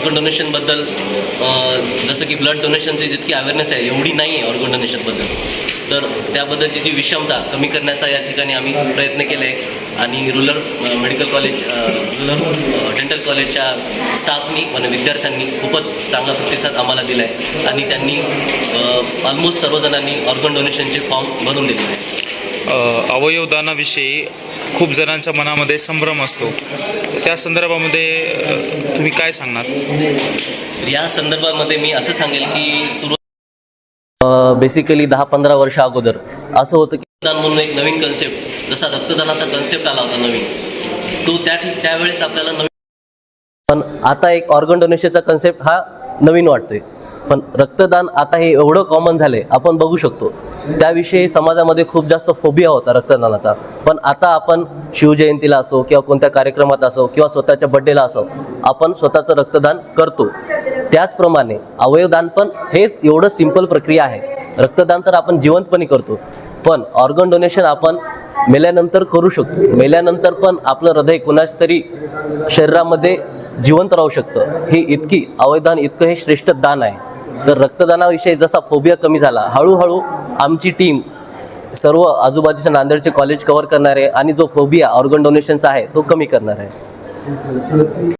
Organ डोनेशनबद्दल जसं की blood डोनेशनची जितकी अवेअरनेस आहे एवढी नाही आहे ऑर्गन डोनेशनबद्दल तर त्याबद्दलची जी विषमता कमी करण्याचा या ठिकाणी आम्ही प्रयत्न केले. आहे आणि rural medical college rural dental कॉलेजच्या स्टाफनी आणि विद्यार्थ्यांनी खूपच चांगला प्रतिसाद आम्हाला दिला आहे आणि त्यांनी ऑलमोस्ट सर्वजणांनी ऑर्गन डोनेशनचे फॉर्म भरून दिले आहे अवयवदानाविषयी खूप जणांच्या मनामध्ये संभ्रम असतो. त्या संदर्भामध्ये तुम्ही काय सांगणार? या संदर्भामध्ये मी असं सांगेल की सुरू बेसिकली दहा पंधरा वर्ष अगोदर असं होतं की रक्तदान म्हणून एक नवीन कन्सेप्ट जसा रक्तदानाचा कन्सेप्ट आला होता नवीन. तो त्या ठिक त्यावेळेस आपल्याला नवीन पण आता एक ऑर्गन डोनेशनचा कन्सेप्ट हा नवीन वाटतोय. पण रक्तदान आता हे एवढं कॉमन झाले आपण बघू शकतो. त्याविषयी समाजामध्ये खूप जास्त फोबिया होता रक्तदानाचा. पण आता आपण शिवजयंतीला असो किंवा कोणत्या कार्यक्रमात असो किंवा स्वतःच्या बड्डेला असो आपण स्वतःचं रक्तदान करतो. त्याचप्रमाणे अवयवदान पण हेच एवढं सिंपल प्रक्रिया आहे. रक्तदान तर आपण जिवंतपणे करतो पण ऑर्गन डोनेशन आपण मेल्यानंतर करू शकतो. मेल्यानंतर पण आपलं हृदय कुणाच तरी शरीरामध्ये जिवंत राहू शकतं. हे इतकी अवयदान इतकं हे श्रेष्ठ दान आहे. तर रक्तदानाविषयी जसा फोबिया कमी झाला हळूहळू आमची टीम सर्व आजूबाजूच्या नांदेडचे कॉलेज कव्हर करणार आहे आणि जो फोबिया ऑर्गन डोनेशनचा आहे तो कमी करणार आहे.